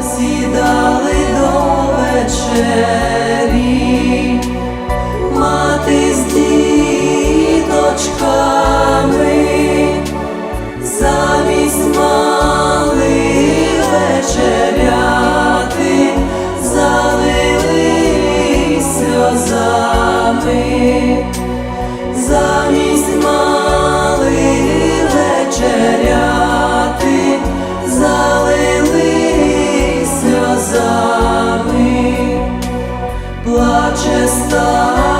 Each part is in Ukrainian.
посідали до вечері, мати з діточками, замість мали вечеряти, залились сльозами, плаче стара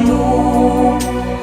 Jesús.